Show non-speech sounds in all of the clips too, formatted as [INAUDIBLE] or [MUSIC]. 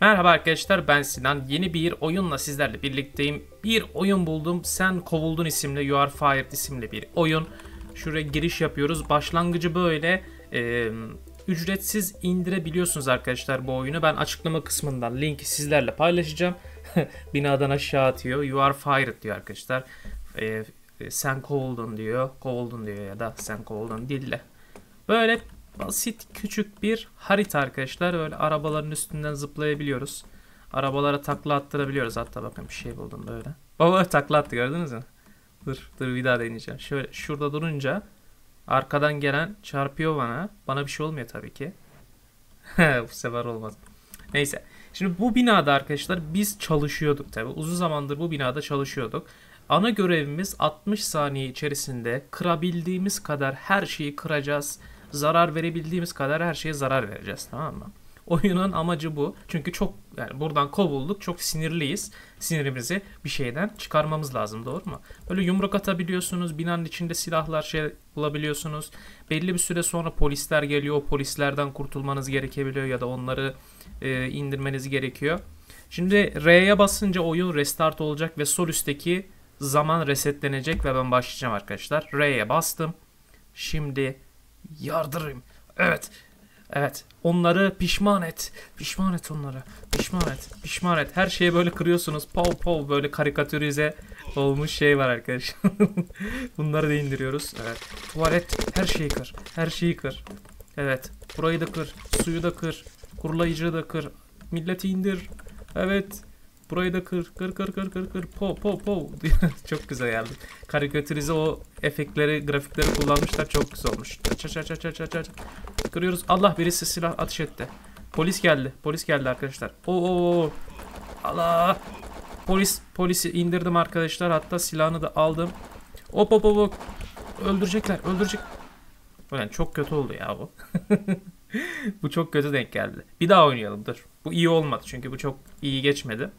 Merhaba arkadaşlar ben Sinan. Yeni bir oyunla sizlerle birlikteyim. Bir oyun buldum. Sen Kovuldun isimli You Are Fired isimli bir oyun. Şuraya giriş yapıyoruz. Başlangıcı böyle e, ücretsiz indirebiliyorsunuz arkadaşlar bu oyunu. Ben açıklama kısmından linki sizlerle paylaşacağım. [LAUGHS] Binadan aşağı atıyor. You Are Fired diyor arkadaşlar. E, e, sen kovuldun diyor. Kovuldun diyor ya da sen kovuldun dille. Böyle basit küçük bir harita arkadaşlar. Böyle arabaların üstünden zıplayabiliyoruz. Arabalara takla attırabiliyoruz. Hatta bakın bir şey buldum böyle. Baba takla attı gördünüz mü? Dur dur bir daha deneyeceğim. Şöyle şurada durunca arkadan gelen çarpıyor bana. Bana bir şey olmuyor tabii ki. [LAUGHS] bu sefer olmaz. Neyse. Şimdi bu binada arkadaşlar biz çalışıyorduk tabii. Uzun zamandır bu binada çalışıyorduk. Ana görevimiz 60 saniye içerisinde kırabildiğimiz kadar her şeyi kıracağız. Zarar verebildiğimiz kadar her şeye zarar vereceğiz tamam mı? Oyunun amacı bu. Çünkü çok yani buradan kovulduk. Çok sinirliyiz. Sinirimizi bir şeyden çıkarmamız lazım doğru mu? Böyle yumruk atabiliyorsunuz. Binanın içinde silahlar şey bulabiliyorsunuz. Belli bir süre sonra polisler geliyor. Polislerden kurtulmanız gerekebiliyor ya da onları e, indirmeniz gerekiyor. Şimdi R'ye basınca oyun restart olacak ve sol üstteki zaman resetlenecek ve ben başlayacağım arkadaşlar. R'ye bastım. Şimdi yardırayım. Evet. Evet. Onları pişman et. Pişman et onları. Pişman et. Pişman et. Her şeyi böyle kırıyorsunuz. Pov pov böyle karikatürize olmuş şey var arkadaşlar. [LAUGHS] Bunları da indiriyoruz. Evet. Tuvalet. Her şeyi kır. Her şeyi kır. Evet. Burayı da kır. Suyu da kır. Kurulayıcıyı da kır. Milleti indir. Evet. Burayı da kır, kır, kır, kır, kır, kır, po, po, po. [LAUGHS] çok güzel geldi. Karikatürize o efektleri, grafikleri kullanmışlar. Çok güzel olmuş. Aç, aç, aç, aç, aç. Kırıyoruz. Allah birisi silah atış etti. Polis geldi. Polis geldi arkadaşlar. Oo. Allah. Polis, polisi indirdim arkadaşlar. Hatta silahını da aldım. Hop hop hop. Öldürecekler, öldürecek. Yani çok kötü oldu ya bu. [LAUGHS] bu çok kötü denk geldi. Bir daha oynayalım dur. Bu iyi olmadı çünkü bu çok iyi geçmedi.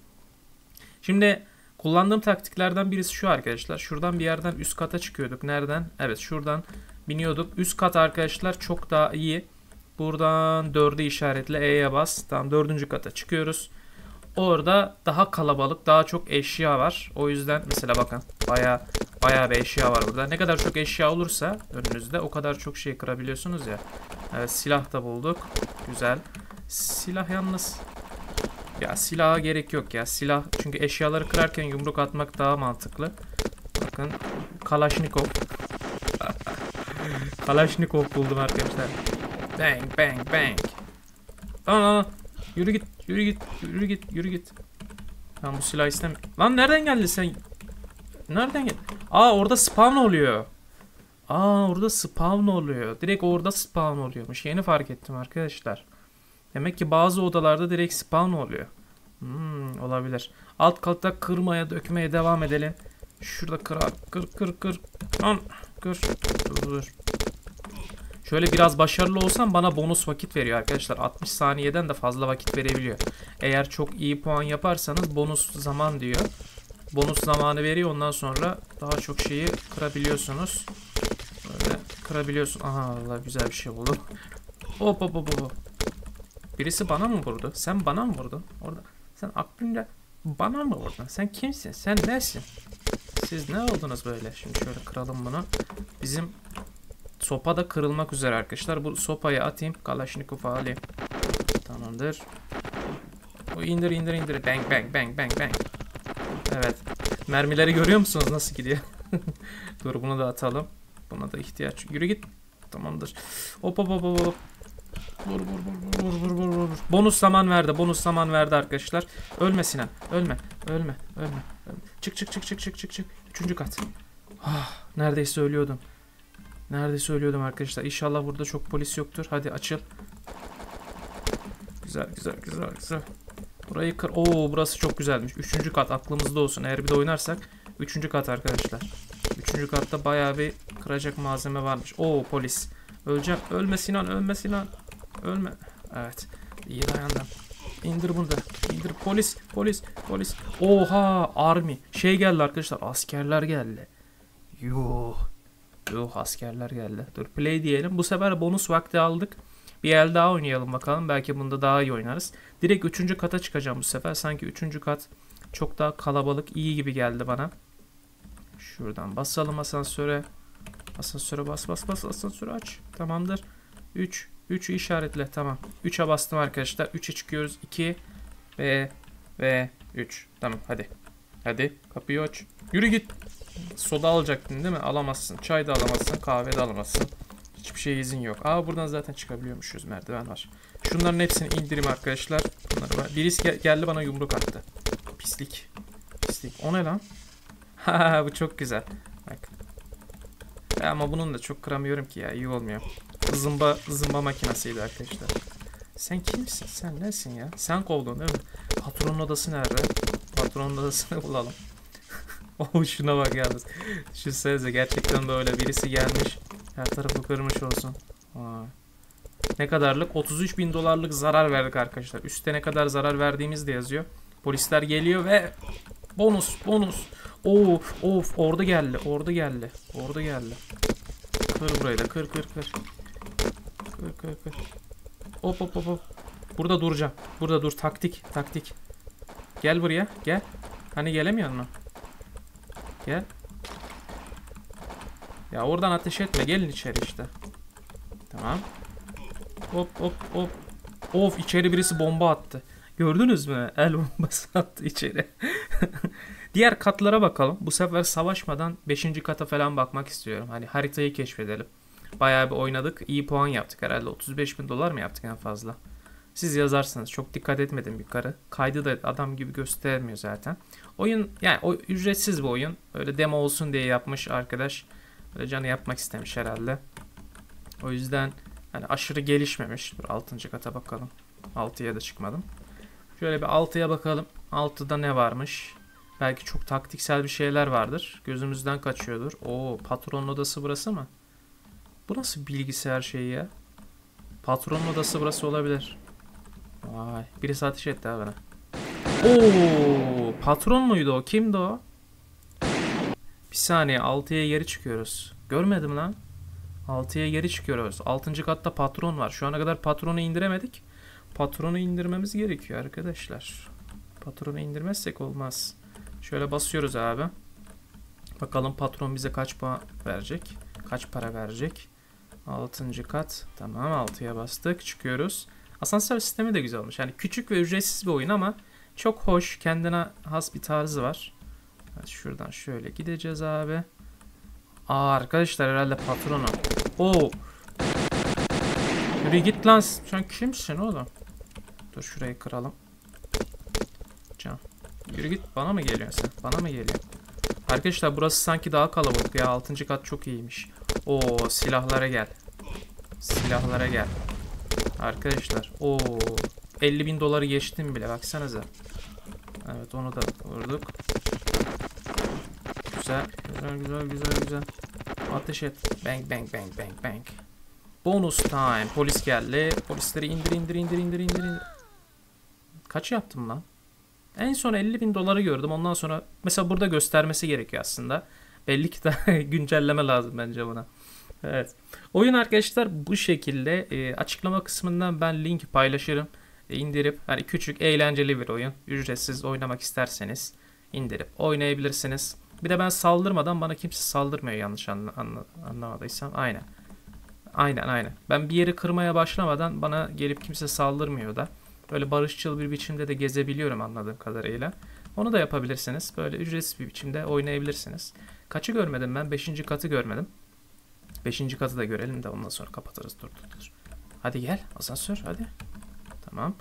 Şimdi kullandığım taktiklerden birisi şu arkadaşlar. Şuradan bir yerden üst kata çıkıyorduk. Nereden? Evet şuradan biniyorduk. Üst kat arkadaşlar çok daha iyi. Buradan 4'ü işaretle E'ye bas. Tamam 4. kata çıkıyoruz. Orada daha kalabalık, daha çok eşya var. O yüzden mesela bakın baya baya bir eşya var burada. Ne kadar çok eşya olursa önünüzde o kadar çok şey kırabiliyorsunuz ya. Evet silah da bulduk. Güzel. Silah yalnız ya silaha gerek yok ya. Silah çünkü eşyaları kırarken yumruk atmak daha mantıklı. Bakın Kalashnikov. [LAUGHS] Kalashnikov buldum arkadaşlar. Bang bang bang. Aa, yürü git, yürü git, yürü git, yürü git. Ben bu silah istemiyorum. Lan nereden geldi sen? Nereden gel? Aa orada spawn oluyor. Aa orada spawn oluyor. Direkt orada spawn oluyormuş. Yeni fark ettim arkadaşlar. Demek ki bazı odalarda direkt spawn oluyor. Hmm, olabilir. Alt katta kırmaya dökmeye devam edelim. Şurada kır kır kır kır. Lan kır. Dur dur. Şöyle biraz başarılı olsam bana bonus vakit veriyor arkadaşlar. 60 saniyeden de fazla vakit verebiliyor. Eğer çok iyi puan yaparsanız bonus zaman diyor. Bonus zamanı veriyor. Ondan sonra daha çok şeyi kırabiliyorsunuz. Böyle kırabiliyorsun. Aha Allah güzel bir şey buldum. Hop hop hop hop. Birisi bana mı vurdu? Sen bana mı vurdun? Orada. Sen aklınca bana mı vurdun? Sen kimsin? Sen nesin? Siz ne oldunuz böyle? Şimdi şöyle kıralım bunu. Bizim sopa da kırılmak üzere arkadaşlar. Bu sopayı atayım. Kalaşnikov'u alayım. Tamamdır. O indir indir indir. Bang bang bang bang bang. Evet. Mermileri görüyor musunuz? Nasıl gidiyor? [LAUGHS] Dur bunu da atalım. Buna da ihtiyaç. Yürü git. Tamamdır. Hop hop hop hop. Vur vur vur vur vur vur vur. Bonus zaman verdi. Bonus zaman verdi arkadaşlar. Ölme Sinan. Ölme. Ölme. Ölme. ölme. Çık çık çık çık çık çık çık. Üçüncü kat. Ah, neredeyse ölüyordum. Neredeyse ölüyordum arkadaşlar. İnşallah burada çok polis yoktur. Hadi açıl. Güzel güzel güzel güzel. Burayı kır. Oo burası çok güzelmiş. Üçüncü kat aklımızda olsun. Eğer bir de oynarsak. Üçüncü kat arkadaşlar. Üçüncü katta bayağı bir kıracak malzeme varmış. Oo polis. Öleceğim. Ölme Sinan. Ölme Sinan. Ölme. Evet. İyi dayandım. İndir bunu da. İndir. Polis. Polis. Polis. Oha. Army. Şey geldi arkadaşlar. Askerler geldi. Yuh. Yuh askerler geldi. Dur play diyelim. Bu sefer bonus vakti aldık. Bir el daha oynayalım bakalım. Belki bunda daha iyi oynarız. Direkt 3. kata çıkacağım bu sefer. Sanki 3. kat çok daha kalabalık iyi gibi geldi bana. Şuradan basalım asansöre. Asansöre bas bas bas asansörü aç. Tamamdır. 3 3'ü işaretle tamam. 3'e bastım arkadaşlar. 3'e çıkıyoruz. 2 ve ve 3. Tamam hadi. Hadi kapıyı aç. Yürü git. Soda alacaktın değil mi? Alamazsın. Çay da alamazsın. Kahve de alamazsın. Hiçbir şey izin yok. Aa buradan zaten çıkabiliyormuşuz. Merdiven var. Şunların hepsini indireyim arkadaşlar. Bunları ben... Birisi gel- geldi bana yumruk attı. Pislik. Pislik. O ne lan? [LAUGHS] Ha bu çok güzel. Bak. Ama bunun da çok kıramıyorum ki ya. iyi olmuyor. Zımba, zımba makinasıydı arkadaşlar. Sen kimsin? Sen nesin ya? Sen kovdun değil mi? Patronun odası nerede? Patronun odasını [LAUGHS] bulalım. [LAUGHS] oh şuna bak yalnız. Düşünsenize gerçekten böyle birisi gelmiş. Her tarafı kırmış olsun. Vay. Ne kadarlık? 33 bin dolarlık zarar verdik arkadaşlar. Üste ne kadar zarar verdiğimiz de yazıyor. Polisler geliyor ve bonus bonus. Of of orada geldi orada geldi. Orada geldi. Kır burayı da kır kır kır. Kır kır kır. Hop hop hop hop. Burada duracağım. Burada dur taktik taktik. Gel buraya gel. Hani gelemiyor mu? Gel. Ya oradan ateş etme gelin içeri işte. Tamam. Hop hop hop. Of içeri birisi bomba attı. Gördünüz mü? El bombası [LAUGHS] attı içeri. [LAUGHS] Diğer katlara bakalım. Bu sefer savaşmadan 5. kata falan bakmak istiyorum. Hani haritayı keşfedelim. Bayağı bir oynadık. İyi puan yaptık herhalde. 35 bin dolar mı yaptık en fazla? Siz yazarsınız. Çok dikkat etmedim yukarı. Kaydı da adam gibi göstermiyor zaten. Oyun yani o ücretsiz bir oyun. Öyle demo olsun diye yapmış arkadaş. Böyle canı yapmak istemiş herhalde. O yüzden hani aşırı gelişmemiş. Dur 6. kata bakalım. 6'ya da çıkmadım. Şöyle bir 6'ya bakalım. 6'da ne varmış? Belki çok taktiksel bir şeyler vardır. Gözümüzden kaçıyordur. Oo patronun odası burası mı? Bu nasıl bilgisayar şeyi ya? Patronun odası burası olabilir. Vay. Birisi ateş etti ha bana. Oo, patron muydu o? Kimdi o? Bir saniye 6'ya geri çıkıyoruz. Görmedim lan. 6'ya geri çıkıyoruz. 6. katta patron var. Şu ana kadar patronu indiremedik. Patronu indirmemiz gerekiyor arkadaşlar. Patronu indirmezsek olmaz. Şöyle basıyoruz abi. Bakalım patron bize kaç puan verecek. Kaç para verecek. 6. kat. Tamam 6'ya bastık. Çıkıyoruz. Asansör sistemi de güzel olmuş. Yani küçük ve ücretsiz bir oyun ama çok hoş. Kendine has bir tarzı var. Evet, şuradan şöyle gideceğiz abi. Aa arkadaşlar herhalde patronu. Oo. Yürü git lan. Sen kimsin oğlum? Dur şurayı kıralım. Can. Yürü git. Bana mı geliyorsun sen? Bana mı geliyor? Arkadaşlar burası sanki daha kalabalık ya. 6. kat çok iyiymiş. Oo silahlara gel. Silahlara gel. Arkadaşlar. Oo 50 bin doları geçtim bile. Baksanıza. Evet onu da vurduk. Güzel. Güzel güzel güzel güzel. Ateş et. Bang bang bang bang bang. Bonus time. Polis geldi. Polisleri indir indir indir indir indir. indir. Kaç yaptım lan? En son 50 bin doları gördüm. Ondan sonra mesela burada göstermesi gerekiyor aslında. Belli ki daha [LAUGHS] güncelleme lazım bence buna. Evet. Oyun arkadaşlar bu şekilde. E, açıklama kısmından ben link paylaşırım. E, indirip hani küçük eğlenceli bir oyun. Ücretsiz oynamak isterseniz indirip oynayabilirsiniz. Bir de ben saldırmadan bana kimse saldırmıyor yanlış anla, anla, anlamadıysam. Aynen. Aynen aynen. Ben bir yeri kırmaya başlamadan bana gelip kimse saldırmıyor da. Böyle barışçıl bir biçimde de gezebiliyorum anladığım kadarıyla. Onu da yapabilirsiniz. Böyle ücretsiz bir biçimde oynayabilirsiniz. Kaçı görmedim ben? Beşinci katı görmedim. Beşinci katı da görelim de ondan sonra kapatırız. Dur dur dur. Hadi gel asansör hadi. Tamam.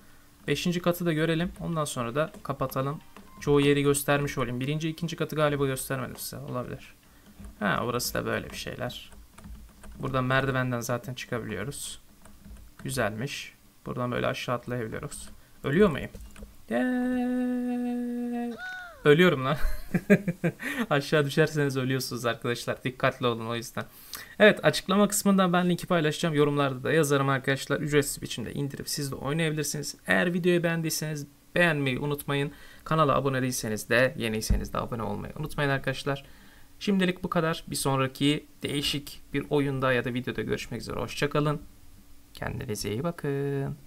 Beşinci katı da görelim. Ondan sonra da kapatalım. Çoğu yeri göstermiş olayım. Birinci, ikinci katı galiba göstermedim size. Olabilir. Ha orası da böyle bir şeyler. Buradan merdivenden zaten çıkabiliyoruz. Güzelmiş. Buradan böyle aşağı atlayabiliyoruz. Ölüyor muyum? Yeah. Ölüyorum lan. [LAUGHS] aşağı düşerseniz ölüyorsunuz arkadaşlar. Dikkatli olun o yüzden. Evet açıklama kısmında ben linki paylaşacağım. Yorumlarda da yazarım arkadaşlar. Ücretsiz biçimde indirip siz de oynayabilirsiniz. Eğer videoyu beğendiyseniz beğenmeyi unutmayın. Kanala abone değilseniz de yeniyseniz de abone olmayı unutmayın arkadaşlar. Şimdilik bu kadar. Bir sonraki değişik bir oyunda ya da videoda görüşmek üzere. Hoşçakalın. Kendinize iyi bakın.